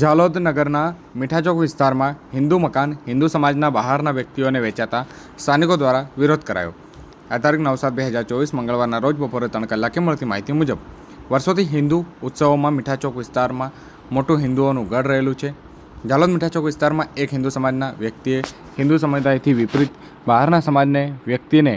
ઝાલોદ નગરના મીઠાચોક વિસ્તારમાં હિન્દુ મકાન, હિન્દુ સમાજના બહારના વ્યક્તિઓને વેચાતા સ્થાનિકો દ્વારા વિરોધ કરાયો. આ તારીખ નવ સાત બે હજાર ચોવીસ મંગળવારના રોજ બપોરે ત્રણ કલાકે મળતી માહિતી મુજબ, વર્ષોથી હિન્દુ ઉત્સવોમાં મીઠાચોક વિસ્તારમાં મોટું હિન્દુઓનું ગઢ રહેલું છે. ઝાલોદ મીઠાચોક વિસ્તારમાં એક હિન્દુ સમાજના વ્યક્તિએ હિન્દુ સમુદાયથી વિપરીત બહારના સમાજને વ્યક્તિને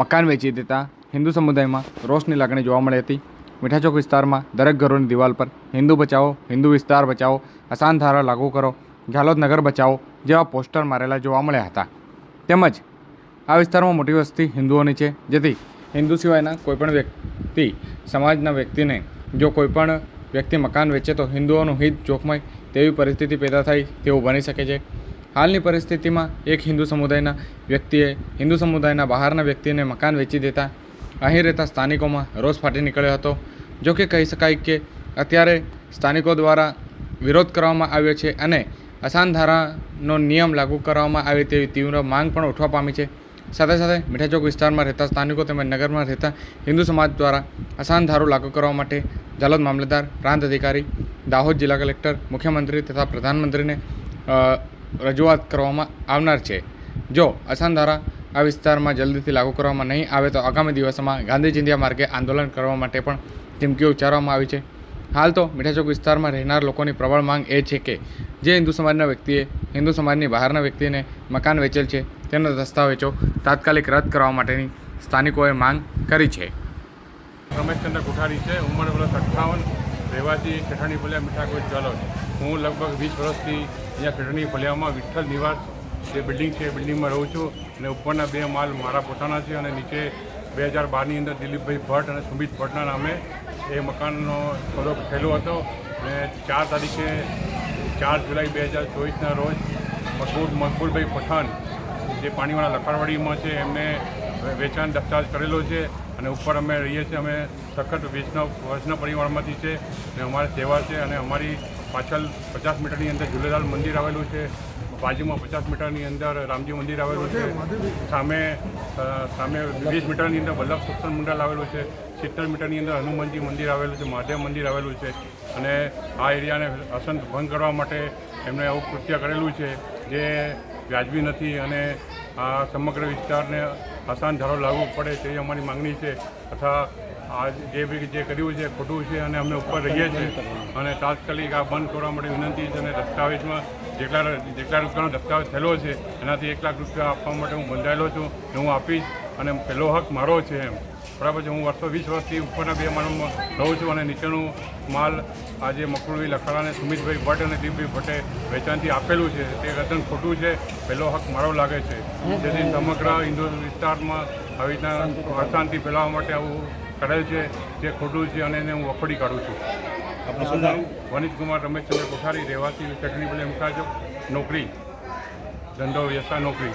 મકાન વેચી દેતા હિન્દુ સમુદાયમાં રોષની લાગણી જોવા મળી હતી. મીઠાચોક વિસ્તારમાં દરેક ઘરોની દિવાલ પર હિન્દુ બચાવો, હિન્દુ વિસ્તાર બચાવો, અસાન ધારા લાગુ કરો, ઝાલોદ નગર બચાવો જેવા પોસ્ટર મારેલા જોવા મળ્યા હતા. તેમજ આ વિસ્તારમાં મોટી વસ્તી હિન્દુઓની છે, જેથી હિન્દુ સિવાયના કોઈપણ વ્યક્તિ, સમાજના વ્યક્તિને જો કોઈપણ વ્યક્તિ મકાન વેચે તો હિન્દુઓનું હિત જોખમાય તેવી પરિસ્થિતિ પેદા થાય તેવું બની શકે છે. હાલની પરિસ્થિતિમાં એક હિન્દુ સમુદાયના વ્યક્તિએ હિન્દુ સમુદાયના બહારના વ્યક્તિને મકાન વેચી દેતા અહીં રહેતા સ્થાનિકોમાં રોષ ફાટી નીકળ્યો હતો. જો કે કહી શકાય કે અત્યારે સ્થાનિકો દ્વારા વિરોધ કરવામાં આવ્યો છે અને અસાન ધારાનો નિયમ લાગુ કરવામાં આવે તેવી તીવ્ર માંગ પણ ઉઠવા પામી છે. સાથે સાથે મીઠાચોક વિસ્તારમાં રહેતા સ્થાનિકો તેમજ નગરમાં રહેતા હિન્દુ સમાજ દ્વારા અસાન ધારો લાગુ કરવા માટે ઝાલોદ મામલતદાર, પ્રાંત અધિકારી, દાહોદ જિલ્લા કલેક્ટર, મુખ્યમંત્રી તથા પ્રધાનમંત્રીને રજૂઆત કરવામાં આવનાર છે. જો અસાન ધારા આ વિસ્તારમાં જલ્દીથી લાગુ કરવામાં નહીં આવે તો આગામી દિવસોમાં ગાંધી ચિંધ્યા માર્ગે આંદોલન કરવા માટે પણ ધમકીઓ ઉચ્ચારવામાં આવી છે. હાલ તો મીઠાચોક વિસ્તારમાં રહેનાર લોકોની પ્રબળ માંગ એ છે કે જે હિન્દુ સમાજના વ્યક્તિએ, હિન્દુ સમાજની બહારના વ્યક્તિને મકાન વેચેલ છે તેના દસ્તાવેજો તાત્કાલિક રદ કરવા માટેની સ્થાનિકોએ માંગ કરી છે. રમેશચંદ્ર કોઠારી છે, ઉંમર વર્ષ અઠ્ઠાવન, રહેવાસી ચઠાણી ફળિયા મીઠા કોઈ ચાલો હું લગભગ વીસ વર્ષથી અહીંયા ચઠાણી ફળિયામાં વિઠ્ઠલ નિવાસ જે બિલ્ડિંગ છે એ બિલ્ડિંગમાં રહું છું અને ઉપરના બે માલ મારા પોતાના છે અને નીચે બે હજાર બારની અંદર દિલીપભાઈ ભટ્ટ અને સુમિત ભટ્ટના નામે એ મકાનનો થોડોક થયેલો હતો. અને ચાર તારીખે ચાર જુલાઈ બે હજાર ચોવીસના રોજ મકબૂલ મકબૂલભાઈ પઠાણ, જે પાણીવાળા લખાણવાડીમાં છે, એમને વેચાણ દસ્તાવેજ કરેલો છે અને ઉપર અમે રહીએ છીએ. અમે સખત વેચના, વર્ષના પરિવારમાંથી છે અને અમારી સેવા છે અને અમારી પાછળ પચાસ મીટરની અંદર ઝૂલેલાલ મંદિર આવેલું છે. બાજુમાં પચાસ મીટરની અંદર રામજી મંદિર આવેલું છે સામે સામે વીસ મીટરની અંદર વલ્લભ સત્સંગ મંડળ આવેલું છે. સિત્તેર મીટરની અંદર હનુમાનજી મંદિર આવેલું છે મહાદેવ મંદિર આવેલું છે. અને આ એરિયાને અસંત ભંગ કરવા માટે એમણે આવું કૃત્ય કરેલું છે જે વ્યાજબી નથી અને આ સમગ્ર વિસ્તારને આસાન ધારો લાગુ પડે તેવી અમારી માંગણી છે તથા આ જે બી જે કર્યું છે, ખોટું છે અને અમે ઉપર રહીએ છીએ. અને તાત્કાલિક આ બંધ કરવા માટે વિનંતી છે અને દસ્તાવેજમાં જેટલા જેટલા રૂપિયાનો દસ્તાવેજ થયેલો છે, એનાથી એક લાખ રૂપિયા આપવા માટે હું બંધાયેલો છું. હું આપીશ અને પહેલો હક મારો છે એમ. બરાબર છે. હું વર્ષો વીસ વર્ષથી ઉપરના બે માણસમાં રહું છું અને નીચેનું માલ આજે મકરુભાઈ લખાડા અને સુમિતભાઈ ભટ્ટ અને દીપભાઈ ભટ્ટે વેચાણથી આપેલું છે. તે તદ્દન ખોટું છે. પહેલો હક મારો લાગે છે. જેથી સમગ્ર હિન્દુ વિસ્તારમાં આવી રીતના અશાંતિ ફેલાવવા માટે આવું કરેલ છે. જે ખોટું છે અને એને હું વખોડી કાઢું છું. વનિતકુમાર રમેશચંદ્ર કોઠારી રહેવાસી ચટણી બોલે મુકાજો નોકરી. ધંધો વ્યવસાય નોકરી.